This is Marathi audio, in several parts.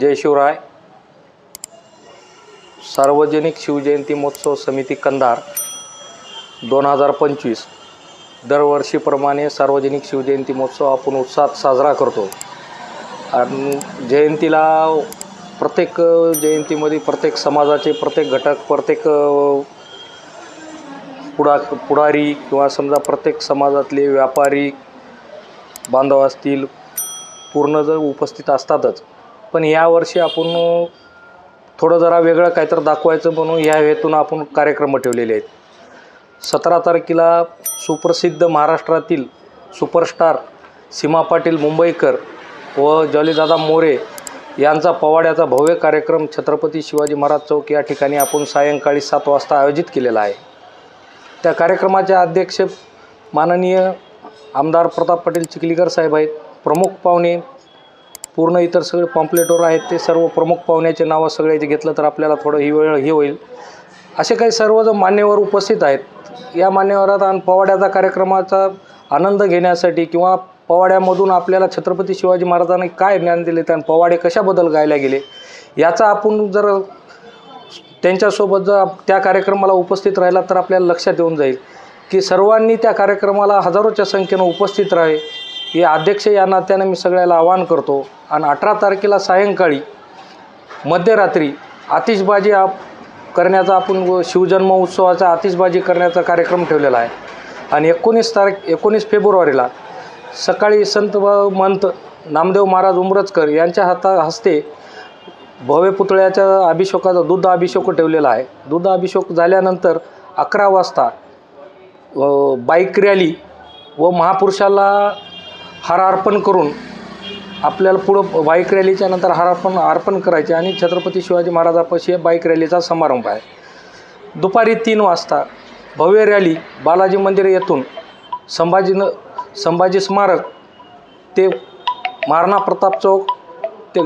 जय शिवराय. सार्वजनिक शिवजयंती महोत्सव समिती कंधार दोन हजार पंचवीस. दरवर्षीप्रमाणे सार्वजनिक शिवजयंती महोत्सव आपण उत्साहात साजरा करतो. आणि जयंतीला प्रत्येक जयंतीमध्ये प्रत्येक समाजाचे प्रत्येक घटक प्रत्येक पुढा पुढारी किंवा समजा प्रत्येक समाजातले व्यापारी बांधव असतील पूर्ण जर उपस्थित असतातच. पण यावर्षी आपण थोडं जरा वेगळं काहीतरी दाखवायचं म्हणून ह्या हेतून आपण कार्यक्रम ठेवलेले आहेत. सतरा तारखेला सुप्रसिद्ध महाराष्ट्रातील सुपरस्टार सीमा पाटील मुंबईकर व जॉलीदादा मोरे यांचा पवाड्याचा भव्य कार्यक्रम छत्रपती शिवाजी महाराज चौक या ठिकाणी आपण सायंकाळी सात वाजता आयोजित केलेला आहे. त्या कार्यक्रमाचे अध्यक्ष माननीय आमदार प्रताप पाटील चिखलीकर साहेब आहेत. प्रमुख पाहुणे पूर्ण इतर सगळे पॉम्पलेटवर आहेत ते सर्व प्रमुख पाहुण्याचे नावं सगळ्याचे घेतलं तर आपल्याला थोडं ही वेळ हे होईल. असे काही सर्व जो मान्यवर उपस्थित आहेत. या मान्यवरात आणि पवाड्याचा कार्यक्रमाचा आनंद घेण्यासाठी किंवा पवाड्यामधून आपल्याला छत्रपती शिवाजी महाराजांनी काय ज्ञान दिले आणि पवाडे कशाबद्दल गायला गेले याचा आपण जर त्यांच्यासोबत जर आप- त्या कार्यक्रमाला उपस्थित राहिला तर आपल्याला लक्षात येऊन जाईल की सर्वांनी त्या कार्यक्रमाला हजारोच्या संख्येनं उपस्थित राहावे. हे अध्यक्ष या नात्यानं मी सगळ्याला आवाहन करतो. आणि अठरा तारखेला सायंकाळी मध्यरात्री आतिषबाजी आप करण्याचा आपण व शिवजन्म उत्सवाचा आतिषबाजी करण्याचा कार्यक्रम ठेवलेला आहे. आणि एकोणीस तारीख एकोणीस फेब्रुवारीला सकाळी संत व महंत नामदेव महाराज उमरजकर यांच्या हाता हस्ते भव्य पुतळ्याच्या अभिषेकाचा दुध अभिषेक ठेवलेला आहे. दुध अभिषेक झाल्यानंतर अकरा वाजता बाईक रॅली व महापुरुषाला हार अर्पण करून आपल्याला पुढं बाईक रॅलीच्या नंतर हार अर्पण अर्पण करायचे आणि छत्रपती शिवाजी महाराजापाशी बाईक रॅलीचा समारंभ आहे. दुपारी तीन वाजता भव्य रॅली बालाजी मंदिर येथून संभाजीन संभाजी स्मारक ते महाराणा प्रताप चौक ते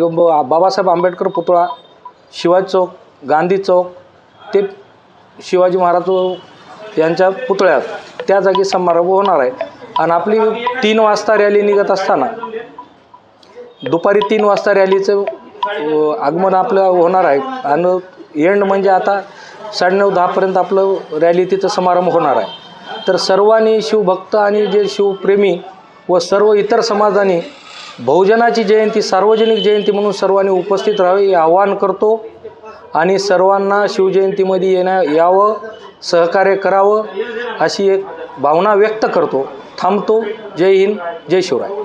बाबासाहेब आंबेडकर पुतळा शिवाजी चौक गांधी चौक ते शिवाजी महाराज यांच्या पुतळ्यात त्या जागी समारंभ होणार आहे. आणि आपली तीन वाजता रॅली निघत असताना दुपारी तीन वाजता रॅलीचं आगमन आपलं होणार आहे. आणि एंड म्हणजे आता साडेनऊ दहापर्यंत आपलं रॅली तिथं समारंभ होणार आहे. तर सर्वांनी शिवभक्त आणि जे शिवप्रेमी व सर्व इतर समाजांनी बहुजनाची जयंती सार्वजनिक जयंती म्हणून सर्वांनी उपस्थित राहावे हे आवाहन करतो. आणि सर्वांना शिवजयंतीमध्ये येण्या यावं सहकार्य करावं अशी एक भावना व्यक्त करतो. थांबतो. जय हिंद. जय शिवराय.